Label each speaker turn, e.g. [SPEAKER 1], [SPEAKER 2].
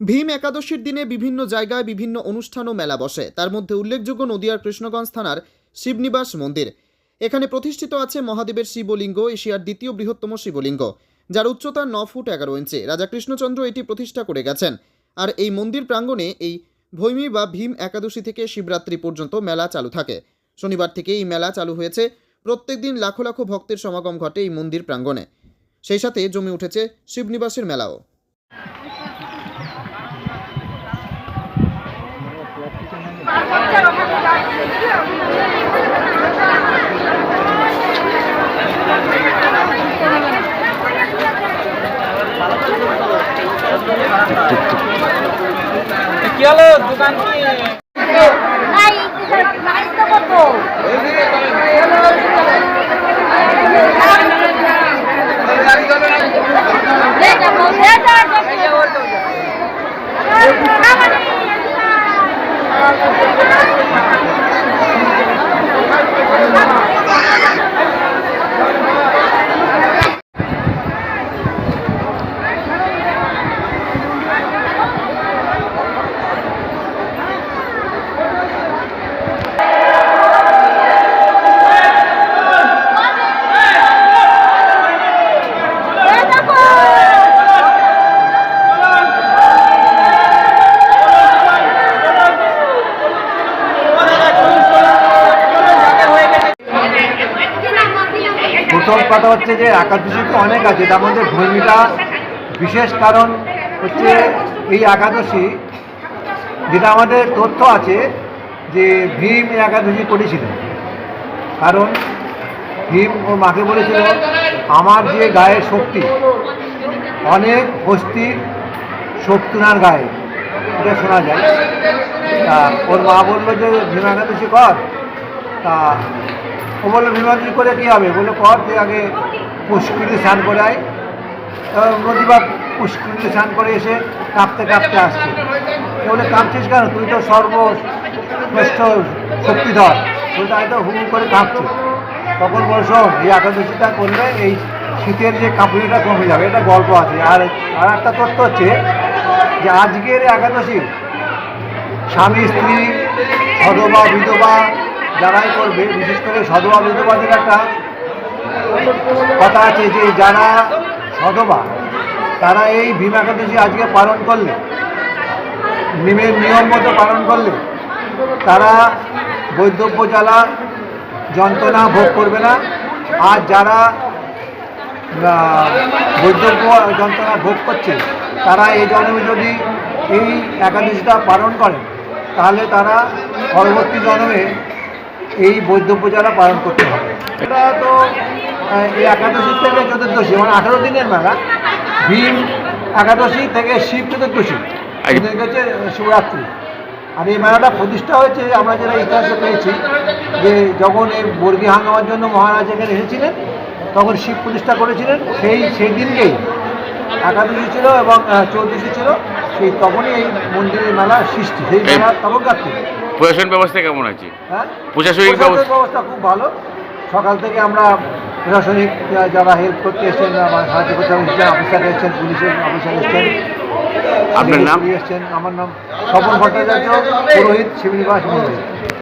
[SPEAKER 1] ভীম একাদশীর দিনে বিভিন্ন জায়গায় বিভিন্ন অনুষ্ঠান ও মেলা বসে। তার মধ্যে উল্লেখযোগ্য নদিয়ার কৃষ্ণগঞ্জ থানার শিবনিবাস মন্দির। এখানে প্রতিষ্ঠিত আছে মহাদেবের শিবলিঙ্গ, এশিয়ার দ্বিতীয় বৃহত্তম শিবলিঙ্গ, যার উচ্চতা ন ফুট এগারো ইঞ্চি। রাজা কৃষ্ণচন্দ্র এটি প্রতিষ্ঠা করে গেছেন। আর এই মন্দির প্রাঙ্গণে এই ভৈমী বা ভীম একাদশী থেকে শিবরাত্রি পর্যন্ত মেলা চালু থাকে। শনিবার থেকে এই মেলা চালু হয়েছে। প্রত্যেক দিন লাখো লাখো ভক্তের সমাগম ঘটে এই মন্দির প্রাঙ্গণে। সেই সাথে জমে উঠেছে শিবনিবাসের মেলাও।
[SPEAKER 2] কি হলো? দোকান কি
[SPEAKER 3] নাই প্রাইস তো কত এটা বলতে
[SPEAKER 4] প্রথম কথা হচ্ছে যে একাদশী তো অনেক আছে, তার মধ্যে ভূমিটা বিশেষ কারণ হচ্ছে এই একাদশী, যেটা আমাদের তথ্য আছে যে ভীম একাদশী করেছিলেন কারণ ভীম ওর মাকে বলেছিল, আমার যে গায়ের শক্তি, অনেক হস্তির শক্তিনার গায়ে। এটা শোনা যায়। তা ওর মা বলল যে, ভীম একাদশী কর। তা ও বলল বিমানি করে কী হবে বলল কর, তুই আগে পুষ্করিতে স্নান করে আয়। তা নদী স্নান করে এসে কাঁপতে কাঁপতে আসছে। বলে, কাঁপছিস কেন? তুই তো সর্বশ্রেষ্ঠ শক্তিধর। বলতে আমি তো হু হু করে কাঁপছি। তখন বল, শোন, এই একাদশীটা করলে এই শীতের যে কাঁপুনিটা কমে যাবে, এটা গল্প আছে। আর আর একটা তথ্য হচ্ছে যে, আজকের একাদশী স্বামী, স্ত্রী, সধবা, বিধবা যারাই করবে, বিশেষ করে সধবা বিধবাদের একটা কথা আছে যে যারা সধবা তারা এই ভীম একাদশী আজকে পালন করলে, নিমের নিয়ম মতো পালন করলে, তারা বৈধব্য জ্বালা, যন্ত্রণা ভোগ করবে না। আর যারা বৈধব্য যন্ত্রণা ভোগ করছে, তারা এই জন্মে যদি এই একাদশীটা পালন করে, তাহলে তারা পরবর্তী জন্মে এই বৈধব্য যারা পালন করতে হবে। এটা তো এই একাদশী থেকে চতুর্দশী মানে আঠারো দিনের মেলা। ভীম একাদশী থেকে শিব চতুর্দশী হচ্ছে শিবরাত্রি। আর এই মেলাটা প্রতিষ্ঠা হয়েছে আমরা যারা ইতিহাসে পেয়েছি যে যখন এই বর্গী হাঙ্গামার জন্য মহারাজ এখানে এসেছিলেন তখন শিব প্রতিষ্ঠা করেছিলেন। সেই সেই দিনকেই একাদশী ছিল এবং চৌদ্দশী ছিল সেই তখনই এই মন্দিরের মেলা সৃষ্টি সেই মেলা তখনকার থেকে
[SPEAKER 5] প্রশাসন ব্যবস্থা কেমন আছে?
[SPEAKER 4] হ্যাঁ?
[SPEAKER 5] প্রশাসনিক ব্যবস্থা-
[SPEAKER 4] খুব ভালো। সকাল থেকে আমরা প্রশাসনিক যারা হেল্প করতে এসেছেন আমার সাহায্য করতে এসেছেন অফিসার এসেছেন পুলিশের অফিসার এসেছেন
[SPEAKER 5] আপনার নাম?
[SPEAKER 4] এসেছেন আমার নাম স্বপন ভট্টাচার্য পুরোহিত শিবনিবাস মন্দির